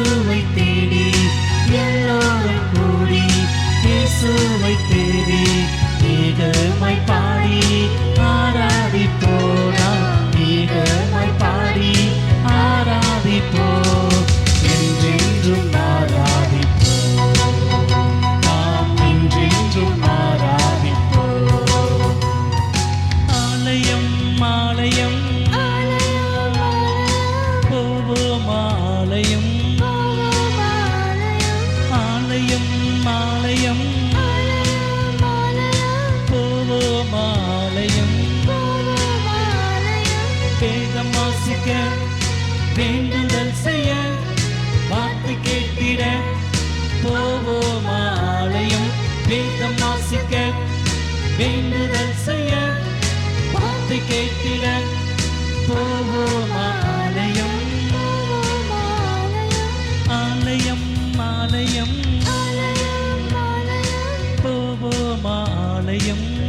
இயேசுவை தேடி எல்லாரும் கூடி இயேசுவை தேடி இதமாய் வேண்டுதல் செய்ய வார்த்தை கேட்டிட போவோம் ஆலயம். வேதம் வாசிக்க வேண்டுதல் செய்ய வார்த்தை கேட்டிட போவோம் ஆலயம். ஆலயம் ஆலயம். போவோம் ஆலயம்.